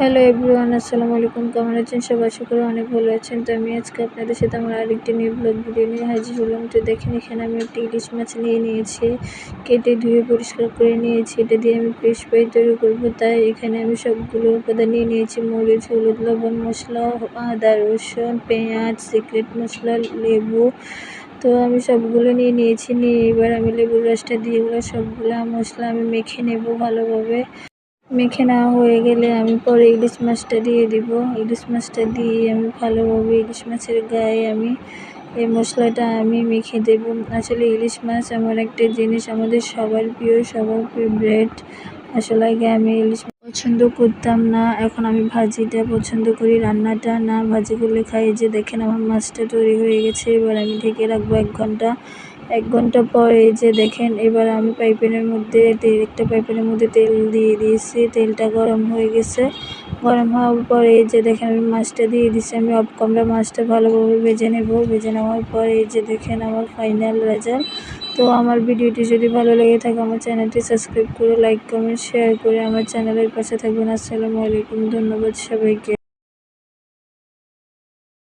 Hello everyone আসসালামু আলাইকুম, কেমন আছেন সব আশা করি অনেক ভালো আছেন। তো আমি আজকে আপনাদের সাথে আমার আরেকটি নিউ ব্লগ ভিডিও নিয়ে হাজির হলাম। তো দেখেন, এখানে আমি একটি ইলিশ মাছ নিয়ে নিয়েছি। কেটে ধুয়ে পরিষ্কার করে নিয়েছি। এটা দিয়ে আমি ফিশ ফ্রাই তৈরি করব। তাই এখানে আমি সবগুলো উপাদান নিয়ে নিয়েছি। মরিচ, হলুদ, লবণ মশলা, আদা, রসুন, পেঁয়াজ, সিক্রেট মশলা, লেবু। তো আমি সবগুলো নিয়ে নিয়েছি। নিয়ে এবার আমি লেবুর রসটা দিয়ে ওগুলো সবগুলো মশলা আমি মেখে নেব ভালোভাবে। মেখে নেওয়া হয়ে গেলে আমি পরে ইলিশ মাছটা দিয়ে দিব। ইলিশ মাছটা দিয়ে আমি ভালোভাবে ইলিশ মাছের গায়ে আমি এই মশলাটা আমি মেখে দেব। আসলে ইলিশ মাছ এমন একটা জিনিস আমাদের সবার প্রিয়, সবার ফেভারেট আসলে আগে আমি ইলিশ পছন্দ করতাম না, এখন আমি ভাজিটা পছন্দ করি, রান্নাটা না ভাজি করলে খাই। যে দেখেন আমার মাছটা তৈরি হয়ে গেছে, এবার আমি ঢেকে রাখব এক ঘণ্টা। এক ঘণ্টা পর এই যে দেখেন, এবার আমি পাইপেনের মধ্যে তেল, একটা পাইপেনের মধ্যে তেল দিয়ে দিয়েছি। তেলটা গরম হয়ে গেছে। গরম হওয়ার পরে এই যে দেখেন, আমি মাছটা দিয়ে দিচ্ছি আমি অফ কমলা মাছটা ভালোভাবে ভেজে নেব। ভেজে নেওয়ার পর এই যে দেখেন আমার ফাইনাল রেজাল্ট তো আমার ভিডিওটি যদি ভালো লেগে থাকে, আমার চ্যানেলটি সাবস্ক্রাইব করে লাইক কমেন্ট শেয়ার করে আমার চ্যানেলের পাশে থাকবেন। আসসালামু আলাইকুম। ধন্যবাদ সবাইকে।